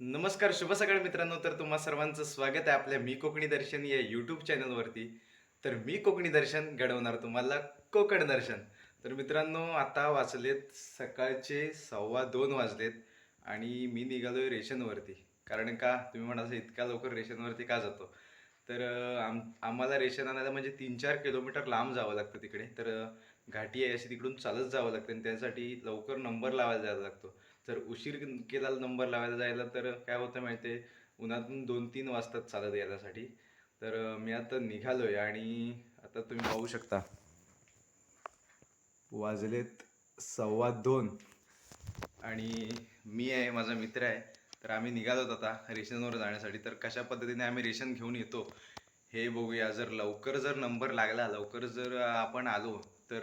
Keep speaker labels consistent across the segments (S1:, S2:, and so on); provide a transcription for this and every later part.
S1: नमस्कार शुभ सकाळ मित्रांनो. तर तुम्हा सर्वांचं स्वागत आहे आपल्या मी कोकणी दर्शन या यूट्यूब चॅनलवरती तर मी कोकणी दर्शन घडवणार तुम्हाला कोकण दर्शन. तर मित्रांनो आता वाचलेत सकाळचे सव्वा दोन वाजलेत आणि मी निघालोय रेशनवरती कारण का तुम्ही म्हणाल इतक्या लवकर रेशनवरती का जातो? तर आम आम्हाला रेशन आणायला म्हणजे तीन चार किलोमीटर लांब जावं लागतं तिकडे. तर घाटी आहे अशी तिकडून चालत जावं लागतं आणि त्यासाठी लवकर नंबर लावायला जायला लागतो. जर उशीर केला नंबर लावायला जायला तर काय होतं माहिती आहे? उन्हातून दोन तीन वाजतात चालत यायलासाठी. तर मी आता निघालो आहे आणि आता तुम्ही पाहू शकता. वाजलेत सव्वा दोन. आणि मी आहे माझा मित्र आहे. तर आम्ही निघालोत आता रेशनवर जाण्यासाठी. तर कशा पद्धतीने आम्ही रेशन घेऊन येतो हे बघूया. जर लवकर जर नंबर लागला लवकर जर आपण आलो तर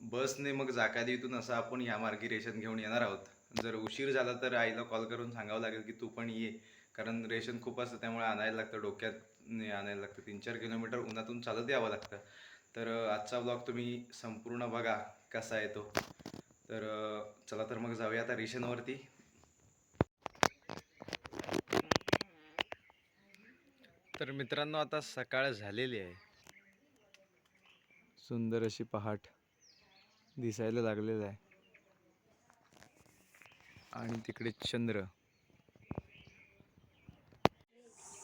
S1: बसने मग जाकादी इथून असं आपण या मार्गी रेशन घेऊन येणार आहोत. जर उशीर झाला तर आईला कॉल करून सांगावं लागेल की तू पण ये. कारण रेशन खूप असतं त्यामुळे आणायला लागतं डोक्यात आणायला लागतं. तीन चार किलोमीटर उन्हातून चालत यावं लागतं. तर आजचा ब्लॉग तुम्ही संपूर्ण बघा कसा येतो तर चला तर मग जाऊया आता रेशनवरती. तर मित्रांनो आता सकाळ झालेली आहे. सुंदर अशी पहाट. दिसायला लागलेलं आहे. आणि तिकडे चंद्र.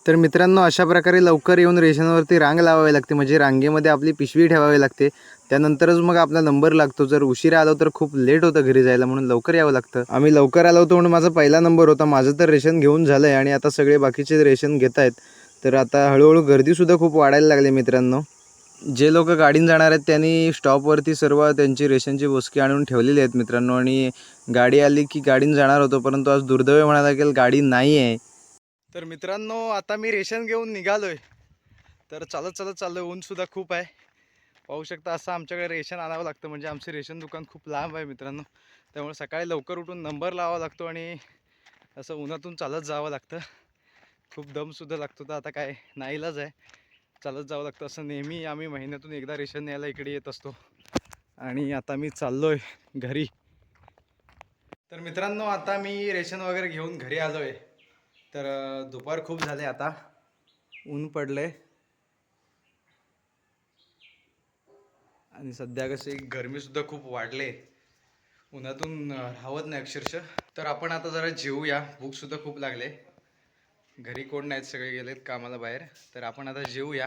S1: तर मित्रांनो अशा प्रकारे लवकर येऊन रेशनवरती रांग लावावी लागते. म्हणजे रांगेमध्ये आपली पिशवी ठेवावी लागते. त्यानंतरच मग आपला नंबर लागतो. जर उशिरा आलो तर खूप लेट होतं घरी जायला म्हणून लवकर यावं लागतं. आम्ही लवकर आलो होतो म्हणून माझा पहिला नंबर होता. माझं तर रेशन घेऊन झालं आहे आणि आता सगळे बाकीचे रेशन घेत आहेत तर आता हळूहळू गर्दीसुद्धा खूप वाढायला लागली मित्रांनो. जे लोक गाडीने जाणार आहेत त्यांनी स्टॉपवरती सर्व त्यांची रेशनची बोसकी आणून ठेवलेली आहेत मित्रांनो. आणि गाडी आली की गाडीनं जाणार होतो परंतु आज दुर्दैव म्हणा लागेल गाडी नाही आहे तर मित्रांनो आता मी रेशन घेऊन निघालो आहे तर चालत चालत चाललो आहे ऊनसुद्धा खूप आहे. पाहू शकता असं आमच्याकडे रेशन आणावं लागतं म्हणजे आमचे रेशन दुकान खूप लांब आहे मित्रांनो. त्यामुळे सकाळी लवकर उठून नंबर लावावा लागतो आणि असं उन्हातून चालत जावं लागतं. खूप दमसुद्धा लागतो तर आता काय नाईलाज आहे. चालत जावं लागतं. असं नेहमी आम्ही महिन्यातून एकदा रेशन न्यायला इकडे येत असतो. आणि आता मी चाललोय घरी. तर मित्रांनो आता मी रेशन वगैरे घेऊन घरी आलो आहे तर दुपार खूप झाले आता. ऊन पडले आणि सध्या कसे गरमीसुद्धा खूप वाढले उन्हातून राहत नाही अक्षरशः. तर आपण आता जरा जेवूया भूकसुद्धा खूप लागले. घरी कोण नाहीत सगळे गेलेत कामाला बाहेर. तर आपण आता जेवूया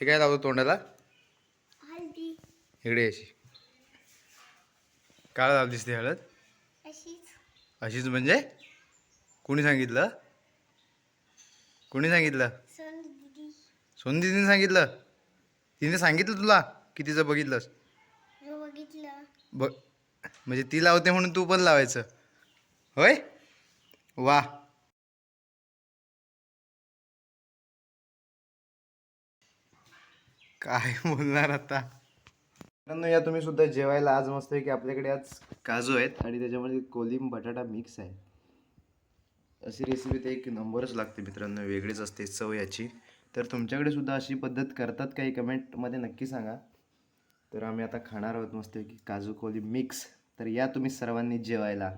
S1: हे काय लावतो तोंडाला? इकडे अशी. काय लावलीस ती हळद?
S2: अशीच.
S1: म्हणजे? कुणी सांगितलं? कुणी सांगितलं? सोन दिदीने सांगितलं. तिने सांगितलं तुला की तिचं बघितलंस?
S2: बघितलं.
S1: बघ म्हणजे ती लावते म्हणून तू पण लावायचं. होय? वा. काय बोलणार आता? मित्रांनो या तुम्ही सुद्धा जेवायला आज मस्त की आपल्याकडे आज काजू आहेत आणि त्याच्यामध्ये कोलिम बटाटा मिक्स आहे. अशी रेसिपी ते एक नंबरच लागते मित्रांनो वेगळीच असते चव याची. तर तुमच्याकडे सुद्धा अशी पद्धत करतात काही कमेंटमध्ये नक्की सांगा. तर आम्ही आता खाणार आहोत मस्त की काजू कोली मिक्स तर या तुम्ही सर्वांनी जेवायला.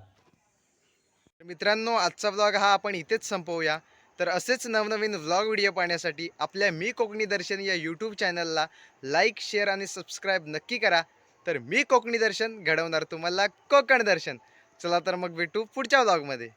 S1: मित्रांनो आजचा ब्लॉग हा आपण इथेच संपवूया. तर असेच नवनवीन व्लॉग व्हिडिओ पाहण्यासाठी आपल्या मी कोकणी दर्शन या यूट्यूब चॅनलला लाईक शेअर आणि सबस्क्राईब नक्की करा. तर मी कोकणी दर्शन घडवणार तुम्हाला कोकण दर्शन. चला तर मग भेटू पुढच्या व्लॉगमध्ये